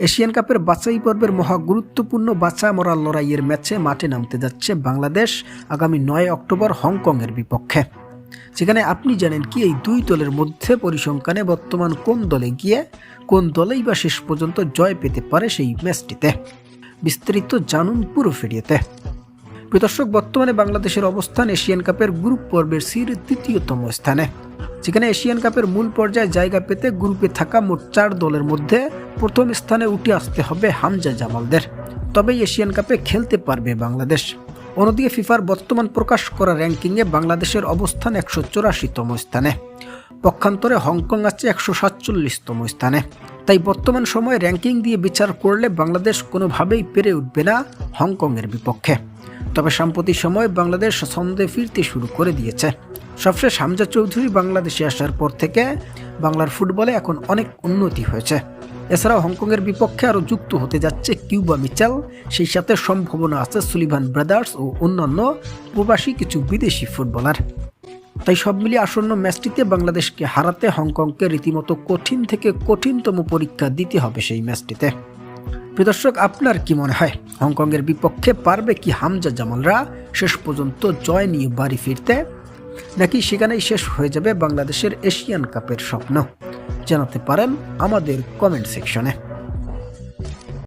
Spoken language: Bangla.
এশিয়ান কাপের বাছাই পর্বের মহা গুরুত্বপূর্ণ বাছা মরা লড়াইয়ের ম্যাচে মাঠে নামতে যাচ্ছে বাংলাদেশ আগামী নয় অক্টোবর হংকংয়ের বিপক্ষে। সেখানে আপনি জানেন কি এই দুই দলের মধ্যে পরিসংখ্যানে বর্তমান কোন দলে গিয়ে, কোন দলেই বা শেষ পর্যন্ত জয় পেতে পারে সেই ম্যাচটিতে। বিস্তারিত জানুন পুরো ফিরিয়েতে প্রিয় দর্শক, বর্তমানে বাংলাদেশের অবস্থান এশিয়ান কাপের গ্রুপ পর্বের সির তৃতীয়তম স্থানে। যেখানে এশিয়ান কাপের মূল পর্যায়ে জায়গা পেতে গ্রুপে থাকা মোট চার দলের মধ্যে প্রথম স্থানে উঠে আসতে হবে হামজা জামালদের। তবেই এশিয়ান কাপে খেলতে পারবে বাংলাদেশ। অন্যদিকে ফিফার বর্তমান প্রকাশ করা র্যাঙ্কিংয়ে বাংলাদেশের অবস্থান একশো চুরাশিতম স্থানে। পক্ষান্তরে হংকং আছে একশো সাতচল্লিশতম স্থানে। তাই বর্তমান সময়ে র্যাঙ্কিং দিয়ে বিচার করলে বাংলাদেশ কোনোভাবেই পেরে উঠবে না হংকংয়ের বিপক্ষে। তবে সাম্প্রতিক সময়ে বাংলাদেশ ছন্দে ফিরতে শুরু করে দিয়েছে। সবশেষ হামজা চৌধুরী বাংলাদেশে আসার পর থেকে বাংলার ফুটবলে এখন অনেক উন্নতি হয়েছে। এছাড়াও হংকংয়ের বিপক্ষে আরও যুক্ত হতে যাচ্ছে কিউবা মিচেল। সেই সাথে সম্ভাবনা আছে সুলিভান ব্রাদার্স ও অন্যান্য প্রবাসী কিছু বিদেশি ফুটবলার। তাই সব মিলিয়ে আসন্ন ম্যাচটিতে বাংলাদেশকে হারাতে হংকংকে রীতিমতো কঠিন থেকে কঠিনতম পরীক্ষা দিতে হবে সেই ম্যাচটিতে। প্রিয় দর্শক, আপনার কি মনে হয়? হংকংয়ের বিপক্ষে পারবে কি হামজা জামালরা? শেষ পর্যন্ত জয় নিয়ে বাড়ি ফিরতে? নাকি সেখানেই শেষ হয়ে যাবে বাংলাদেশের এশিয়ান কাপের স্বপ্ন? জানাতে পারেন আমাদের কমেন্ট সেকশনে